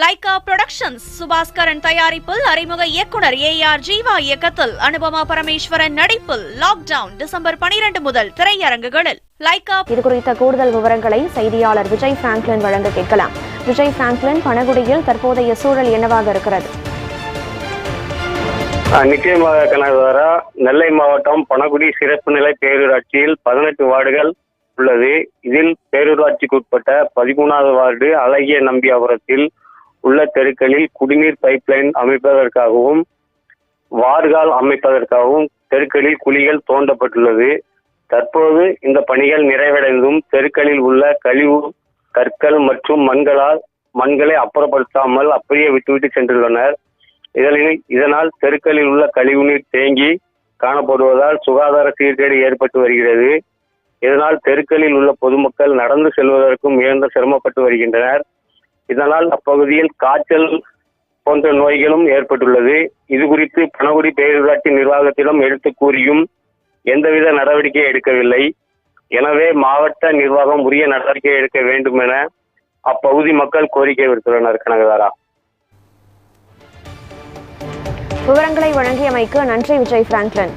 Lyca productions Subaskaran தயாரிப்பில் அறிமுக இயக்குனர் ஏ ஆர் ஜீவா இயக்கத்தில் அனுபமா பரமேஸ்வரன் நடிப்பில் லாக்டவுன் டிசம்பர் பனிரெண்டு முதல் திரையரங்குகளில். லைகா இது குறித்த கூடுதல் விவரங்களை செய்தியாளர் விஜய் பிராங்க்லின் வழங்க கேட்கலாம். விஜய் பிராங்க்லின் பனகுடியில் தற்போதைய சூழல் என்னவாக இருக்கிறது? நிச்சயமாக கனகதாரா நெல்லை மாவட்டம் பனகுடி சிறப்பு நிலை பேரூராட்சியில் பதினெட்டு வார்டுகள் உள்ளது. இதில் பேரூராட்சிக்கு உட்பட்ட பதிமூணாவது வார்டு அழகிய நம்பியாபுரத்தில் உள்ள தெருக்களில் குடிநீர் பைப்லைன் அமைப்பதற்காகவும் வார்கால் அமைப்பதற்காகவும் தெருக்களில் குழிகள் தோண்டப்பட்டுள்ளது. தற்போது இந்த பணிகள் நிறைவடைந்தும் தெருக்களில் உள்ள கழிவு கற்கள் மற்றும் மண்களால் மண்களை அப்புறப்படுத்தாமல் அப்படியே விட்டுவிட்டு சென்றுள்ளனர். இதனில் இதனால் தெருக்களில் உள்ள கழிவுநீர் தேங்கி காணப்படுவதால் சுகாதார சீர்கேடு ஏற்பட்டு வருகிறது. இதனால் தெருக்களில் உள்ள பொதுமக்கள் நடந்து செல்வதற்கும் மிகுந்த சிரமப்பட்டு வருகின்றனர். இதனால் அப்பகுதியில் காய்ச்சல் போன்ற நோய்களும் ஏற்பட்டுள்ளது. இது குறித்து பனகுடி பேரூராட்சி நிர்வாகத்திடம் எடுத்து கூறியும் எந்தவித நடவடிக்கை எடுக்கவில்லை. எனவே மாவட்ட நிர்வாகம் உரிய நடவடிக்கை எடுக்க வேண்டும் என அப்பகுதி மக்கள் கோரிக்கை விடுத்துள்ளனர். கனகதாரா. விவரங்களை வழங்கியமைக்கு நன்றி விஜய் பிராங்க்லன்.